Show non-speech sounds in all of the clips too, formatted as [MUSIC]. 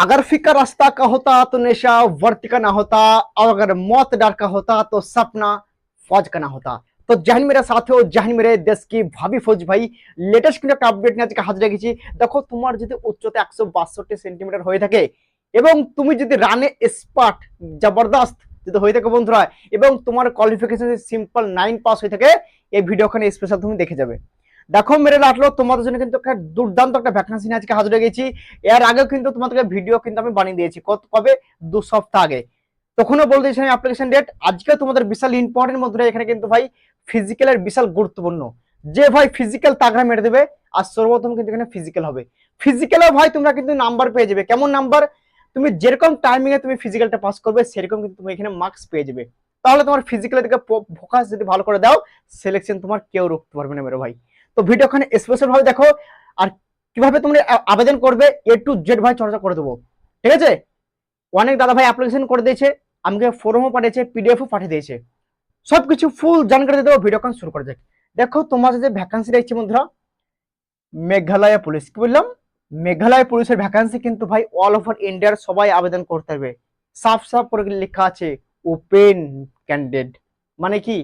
अगर फिक्र रास्ता का होता तो नशा वर्त का ना होता और अगर मौत डर का होता तो सपना फौज का ना होता তো জাহিন মেরা সাথে জাহিন মেরে দেশ কি ভাবি ফৌজ ভাই লেটেস্ট কিন্তু একটা আপডেট নিয়ে আজকে হাজির রেখেছি দেখো তোমার যদি উচ্চতা একশো বাষট্টি সেন্টিমিটার হয়ে থাকে এবং তুমি যদি রানে স্পার্ট জবরদস্ত যদি হয়ে থাকে বন্ধুরা এবং তোমার কোয়ালিফিকেশন সিম্পল নাইন পাস হয়ে থাকে এই ভিডিওখানে স্পেশাল তুমি দেখে যাবে দেখো মেরে লাটলো তোমাদের জন্য কিন্তু একটা দুর্দান্ত একটা ভ্যাকান্সি নিয়ে আজকে হাজির গেছি। এর আগেও কিন্তু তোমাদেরকে ভিডিও কিন্তু আমি বানিয়ে দিয়েছি, কত কবে? দু সপ্তাহ আগে। তখনও বলে দিয়েছি আমি অ্যাপ্লিকেশন ডেট আজকে তোমাদের বিশাল ইম্পর্টেন্ট মধ্যে এখানে কিন্তু ভাই ফিজিক্যালের বিশাল গুরুত্বপূর্ণ। যে ভাই ফিজিক্যাল তাগড়া মেরে দেবে, আর সর্বপ্রথম কিন্তু এখানে ফিজিক্যাল হবে। ফিজিক্যালও ভাই তোমরা কিন্তু নাম্বার পেয়ে যাবে। কেমন নাম্বার তুমি যেরকম টাইমিং এ তুমি ফিজিক্যালটা পাস করবে, সেরকম কিন্তু তুমি এখানে মার্কস পেয়ে যাবে। তাহলে তোমার ফিজিক্যালের দিকে ফোকাস যদি ভালো করে দাও সিলেকশন তোমার কেউ রুখতে পারবে না মেরে ভাই। তো ভিডিওখানে স্পেশাল ভাবে দেখো আর কীভাবে তোমরা আবেদন করবে এ টু জেড ভাই চর্চা করে দেবো। ঠিক আছে? অনেক দাদা ভাই অ্যাপ্লিকেশন করে দিয়েছে, আমাকে ফর্মও পাঠিয়েছে পিডিএফও পাঠিয়ে দিয়েছে। সবকিছু ফুল জানকারি দিয়ে দেবো ভিডিওখান শুরু করে যাক। দেখো, তোমার যে ভ্যাকান্সি দেখছি বন্ধুরা, মেঘালয় পুলিশ কি বললাম? মেঘালয় পুলিশের ভ্যাকান্সি কিন্তু ভাই অল ওভার ইন্ডিয়ার সবাই আবেদন করতে হবে। সাফ সাফ করে লেখা আছে ওপেন ক্যান্ডিডেট মানে কি?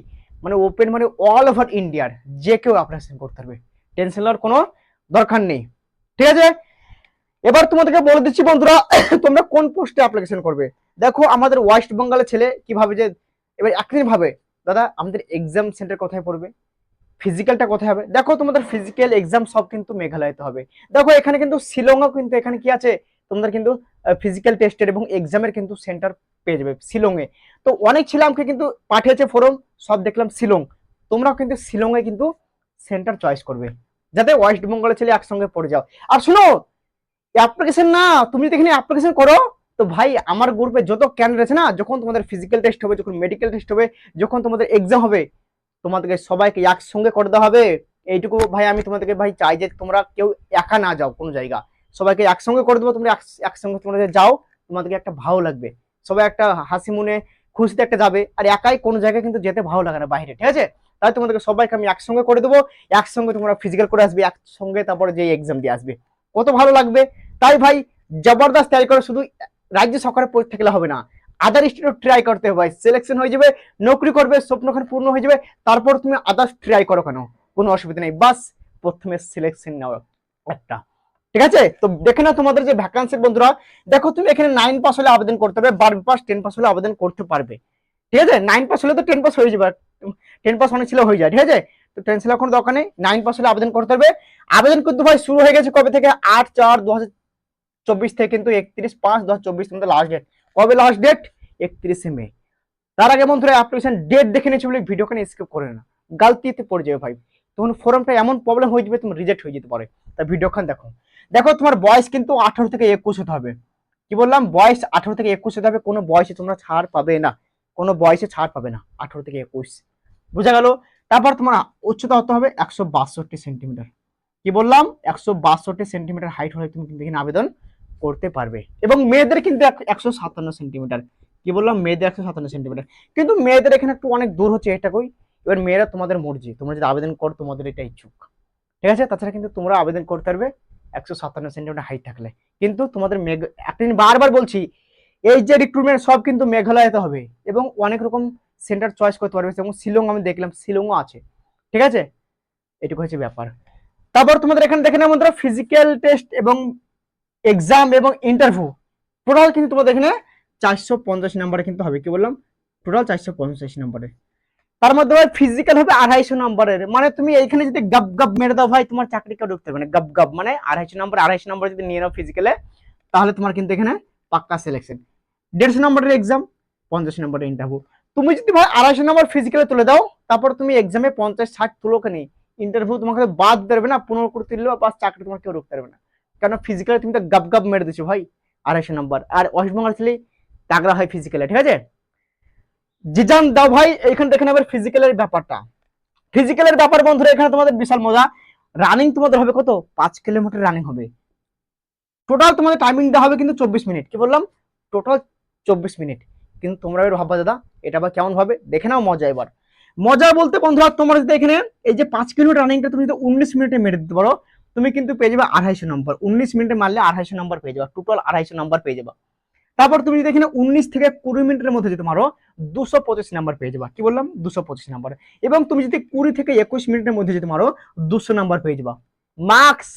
মানে ওপেন মানে অল ওভার ইন্ডিয়ার যে কেউ অপারেশন করতে পারবে। টেনশন নেওয়ার কোনো দরকার নেই। ঠিক আছে? এবার তোমাদেরকে বলে দিচ্ছি বন্ধুরা, [COUGHS] তোমরা কোন পোস্টে অ্যাপ্লিকেশন করবে? দেখো, আমাদের ওয়েস্ট বেঙ্গলের ছেলে কীভাবে যে, এবার একদিন ভাবে, দাদা, আমাদের এক্সাম সেন্টার কোথায় পড়বে? ফিজিক্যালটা কোথায় হবে? দেখো, তোমাদের ফিজিক্যাল এক্সাম সব কিন্তু মেঘালয়তে হবে। দেখো, এখানে কিন্তু শিলংও কিন্তু এখানে কি আছে? তোমাদের কিন্তু ফিজিক্যাল টেস্টের এবং এক্সামের কিন্তু সেন্টার পেয়ে যাবে, শিলংয়ে। তো অনেক ছেলে আমাকে কিন্তু পাঠিয়েছে ফর্ম সব দেখলাম শিলং। তোমরাও কিন্তু শিলংয়ে কিন্তু সেন্টার চয়েস করবে। যাতে ওয়েস্ট বেঙ্গলের ছেলে একসঙ্গে পড়ে যাও। আর শোনো অ্যাপ্লিকেশন না, তুমি যদি এখানে অ্যাপ্লিকেশন করো, তো ভাই, আমার গ্রুপে যত ক্যান্ডিডেট আছে না, যখন তোমাদের ফিজিক্যাল টেস্ট হবে, যখন মেডিকেল টেস্ট হবে, যখন তোমাদের এক্সাম হবে, তোমাদেরকে সবাইকে একসঙ্গে করে দেওয়া হবে। এইটুকু ভাই, আমি তোমাদেরকে ভাই চাই যে তোমরা কেউ একা না যাও কোনো জায়গা। সবাইকে একসঙ্গে করে দেবো, তোমরা একসঙ্গে তোমরা যাও, তোমাদেরকে একটা ভালো লাগবে। সবাই একটা হাসি মনে খুশিতে একটা যাবে, আর একাই কোনো জায়গায় কিন্তু যেতে ভালো লাগে না বাইরে, ঠিক আছে? তাই তোমাদেরকে সবাইকে আমি একসঙ্গে করে দেবো, একসঙ্গে তোমরা ফিজিক্যাল করে আসবে, একসঙ্গে তারপরে যে এক্সাম দিয়ে আসবে। কত ভালো লাগবে। তাই ভাই, জবরদস্ত তৈরি করে, শুধু রাজ্য সরকারের পরীক্ষা থাকলে হবে না আদার স্টেটও ট্রাই করতে হবে ভাই। সিলেকশন হয়ে যাবে, নৌকরি করবে, স্বপ্নখান পূর্ণ হয়ে যাবে, তারপর তুমি আদার্স ট্রাই করো কেন? কোনো অসুবিধা নেই, বাস, প্রথমে সিলেকশন নাও একটা। ঠিক আছে? তো দেখে না তোমাদের যে ভ্যাকান্সি বন্ধুরা, দেখো তুমি এখানে নাইন পাস হলে আবেদন করতে পারবে বারো পাস টেন পাস হলে আবেদন করতে পারবে। ঠিক আছে? নাইন পাস হলে তো টেন পাস হয়ে যাবে টেন পাস অনেক ছিল হয়ে যায়, ঠিক আছে? তো টেনশন এখন দরকার নেই নাইন পাস হলে আবেদন করতে পারবে। আবেদন কিন্তু ভাই শুরু হয়ে গেছে কবে থেকে? আট চার দু চব্বিশ থেকে কিন্তু একত্রিশ পাঁচ দু চব্বিশ তোমাদের লাস্ট ডেট কবে লাস্ট ডেট একত্রিশে মে। তার আগে বন্ধুরা অ্যাপ্লিকেশন ডেট দেখে নিয়েছি বলে ভিডিওখানে স্কিপ করে না গালতিতে পড়ে যাবে ভাই। তখন ফর্মটা এমন প্রবলেম হয়ে যাবে, তুমি রিজেক্ট হয়ে যেতে পারে। তা ভিডিওখান দেখো। দেখো, তোমার বয়স কিন্তু আঠারো থেকে একুশ হতে হবে। কি বললাম? বয়স আঠারো থেকে একুশ হতে হবে, কোনো বয়সে তোমরা ছাড় পাবে না। কোনো বয়সে ছাড় পাবে না, আঠারো থেকে একুশ। বোঝা গেল? তারপর তোমার উচ্চতা হতে হবে একশো বাষট্টি সেন্টিমিটার। কি বললাম? একশো বাষট্টি সেন্টিমিটার হাইট হলে তুমি কিন্তু এখানে আবেদন করতে পারবে। এবং মেয়েদের কিন্তু একশো সাতান্ন সেন্টিমিটার। কি বললাম? মেয়েদের একশো সাতান্ন সেন্টিমিটার। কিন্তু মেয়েদের এখানে একটু অনেক দূর হচ্ছে, এটা কই? এবার মেয়েরা তোমাদের মর্জি। তোমরা যদি আবেদন করো, তোমাদের এটা ইচ্ছুক। ঠিক আছে? তাছাড়া কিন্তু তোমরা আবেদন করতে পারবে একশো সাতান্ন সেন্টিমিটার হাইট থাকলে। কিন্তু তোমাদের মেঘ একদিন বারবার বলছি, এই যে রিক্রুটমেন্ট সব কিন্তু মেঘালয়তে হবে এবং অনেক রকম সেন্টার চয়েস করতে পারবে। এবং শিলং আমি দেখলাম, শিলংও আছে। ঠিক আছে? এটুকু হচ্ছে ব্যাপার। তারপর তোমাদের এখানে দেখে নেব বন্ধুরা ফিজিক্যাল টেস্ট এবং এক্সাম এবং ইন্টারভিউ টোটাল কিন্তু তোমাদের এখানে চারশো পঞ্চাশ নাম্বারে কিন্তু হবে। কি বললাম? টোটাল চারশো পঞ্চাশ নাম্বারে তার মধ্যে ভাই ফিজিক্যাল হবে আড়াইশো নম্বরের। মানে তুমি এইখানে যদি গাব গাব মেরে দাও ভাই, তোমার চাকরি কেউ ঢুকতে পারবে না। গাব গাব মানে আড়াইশো নাম্বার আড়াইশো নাম্বার যদি নিয়ে নাও ফিজিক্যালে তাহলে তোমার কিন্তু এখানে পাক্কা সিলেকশন দেড়শো নম্বরের এক্সাম পঞ্চাশ নম্বরের ইন্টারভিউ তুমি যদি ভাই আড়াইশো নম্বর ফিজিক্যালে তুলে দাও, তারপর তুমি এক্সামে পঞ্চাশ, ষাট তুলো কেন ইন্টারভিউ তোমাকে বাদ দেবে না, পনেরো করে তুললেও বা চাকরি তোমার কেউ ঢুকতে পারবে না। কেন ফিজিক্যালে তুমি তো গাব গাব মেরে দিচ্ছ ভাই, আড়াইশো নম্বর। আর ওয়েস্ট বেঙ্গল ছেলে তাগড়া হয় ফিজিক্যালে ঠিক আছে? জিজান, দাও ভাই এইখানে দেখে নেবে ফিজিক্যালের ব্যাপারটা। ফিজিক্যালের ব্যাপার, বন্ধুরা, এখানে তোমাদের বিশাল মজা। রানিং তোমাদের হবে কত? পাঁচ কিলোমিটার রানিং হবে। টোটাল তোমাদের টাইমিং দেওয়া হবে কিন্তু চব্বিশ মিনিট। কি বললাম? টোটাল চব্বিশ মিনিট। কিন্তু তোমরা এবার ভাববা, দাদা, এটা আবার কেমন ভাবে দেখে নাও মজা এবার। মজা বলতে, বন্ধুরা, তোমরা যদি এখানে, এই যে পাঁচ কিলোমিটার রানিংটা তুমি যদি উনিশ মিনিটে মেরে দিতে পারো, তুমি কিন্তু পেয়ে যাবে আড়াইশো নম্বর উনিশ মিনিটে মারলে আড়াইশো নম্বর পেয়ে যাবে। টোটাল আড়াইশো নম্বর পেয়ে যাবে। তারপর তুমি যদি এখানে উনিশ থেকে কুড়ি মিনিটের মধ্যে যদি মারো, দুশো পঁচিশ নাম্বার পেয়ে যাবা। কি বললাম? দুশো পঁচিশ নাম্বার এবং তুমি যদি কুড়ি থেকে একুশ মিনিটের মধ্যে যদি মারো, দুশো নাম্বার পেয়ে যাবা। মার্কস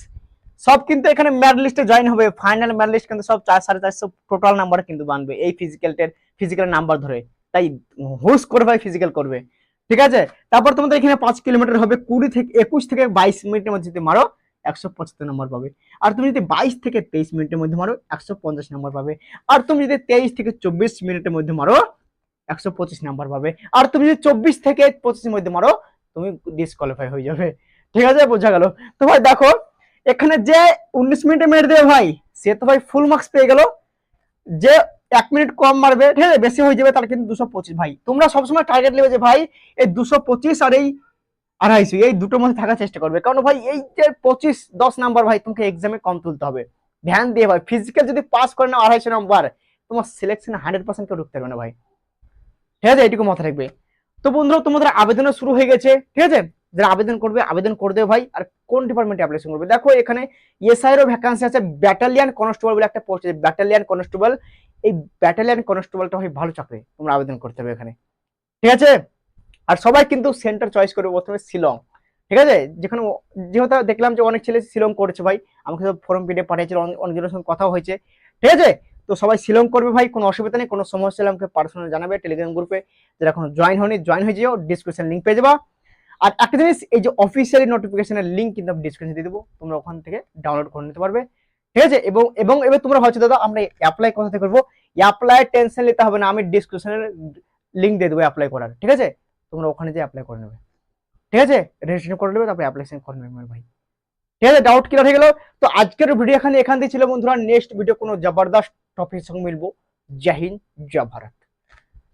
সব কিন্তু এখানে ম্যাড লিস্টে জয়েন হবে। ফাইনাল ম্যাড লিস্ট কিন্তু সব চার, সাড়ে চারশো টোটাল নাম্বার কিন্তু বানবে এই ফিজিক্যাল ফিজিক্যাল নাম্বার ধরে। তাই হুস করে ভাই ফিজিক্যাল করবে। ঠিক আছে? তারপর তোমাদের এখানে পাঁচ কিলোমিটার হবে। কুড়ি থেকে একুশ থেকে বাইশ মিনিটের মধ্যে যদি মারো একশো পঁচাত্তর নম্বর পাবে। আর তুমি যদি বাইশ থেকে তেইশ মিনিটের মধ্যে মারো, একশো পঞ্চাশ নম্বর পাবে। আর তুমি যদি তেইশ থেকে চব্বিশ মিনিটের মধ্যে মারো, একশো পঁচিশ নাম্বার পাবে। আর তুমি যদি চব্বিশ থেকে পঁচিশের মধ্যে মারো, তুমি ডিসকোয়ালিফাই হয়ে যাবে। ঠিক আছে, বোঝা গেল? তো ভাই দেখো, এখানে যে উনিশ মিনিটে মেরে দেবে ভাই, সে তো ভাই ফুল মার্কস পেয়ে গেল। যে এক মিনিট কম মারবে, ঠিক আছে, বেশি হয়ে যাবে, তার কিন্তু দুশো পঁচিশ ভাই। তোমরা সবসময় টার্গেট নেবে যে ভাই, এই দুশো পঁচিশ আর এই আড়াইশো, এই দুটোর মধ্যে থাকার চেষ্টা করবে। কারণ ভাই, এই যে পঁচিশ, দশ নাম্বার ভাই, তোমাকে এক্সামে কম তুলতে হবে। ধ্যান দিয়ে ভাই ফিজিক্যাল যদি পাস করে না আড়াইশো নাম্বার, তোমার সিলেকশন হান্ড্রেড পার্সেন্ট কেউ ঢুকতে পারবে না ভাই। ঠিক আছে? এটুকু মাথা রাখবে। তো বন্ধুরা, তোমাদের আবেদন শুরু হয়ে গেছে। ঠিক আছে? যারা আবেদন করবে, আবেদন করে দেবে ভাই। আর কোন ডিপার্টমেন্টে অ্যাপ্লিকেশন করবে? দেখো, এখানে এসআইয়েরও ভ্যাকান্সি আছে। ব্যাটালিয়ান কনস্টেবল বলে একটা পোস্ট আছে। ব্যাটালিয়ান কনস্টেবল এই ব্যাটালিয়ান কনস্টেবলটা ভাই ভালো চাকরি। তোমরা আবেদন করতে হবে এখানে। ঠিক আছে? আর সবাই কিন্তু সেন্টার চয়েস করবে প্রথমে শিলং। ঠিক আছে? যেখানে যেহেতু দেখলাম যে অনেক ছেলে শিলং করেছে ভাই, আমাকে তো ফর্ম পিডিএফ পাঠিয়েছিল, অনেক- অনেকজনের সঙ্গে কথাও হয়েছে। ঠিক আছে? তো সবাই শিলং করবে ভাই, কোনো অসুবিধা নেই, কোনো সমস্যা হলে আমাকে পার্সোনাল জানাবে টেলিগ্রাম গ্রুপে যারা এখন জয়েন হয়নি জয়েন হয়ে যেও ডিসক্রিপশন লিঙ্ক পেয়ে যাবা। আর একটা জিনিস, এই যে অফিসিয়ালি নোটিফিকেশনের লিঙ্ক কিন্তু আমি ডিসক্রিপশন দিয়ে দেবো, তোমরা ওখান থেকে ডাউনলোড করে নিতে পারবে। ঠিক আছে? এবং এবং এবার তোমরা ভাবছ, দাদা, আমরা অ্যাপ্লাই কোথা থেকে করব? অ্যাপ্লাই টেনশন নিতে হবে না, আমি ডিসক্রিপশনের লিঙ্ক দিয়ে দেবো অ্যাপ্লাই করার। ঠিক আছে? তোমরা ওখানে যে অ্যাপ্লাই করে নেবে। ঠিক আছে? রেজিস্ট্রেশন করে নেবে, তারপরে অ্যাপ্লিকেশন করে নেবে ভাই। ঠিক আছে? ডাউট ক্লিয়ার হয়ে গেল? তো আজকের ভিডিও এখানে এখান থেকে ছিল বন্ধুরা নেক্সট ভিডিও কোনো জবরদস্ত টপিকের সঙ্গে মিলবো। জয় হিন্দ, জয় ভারত।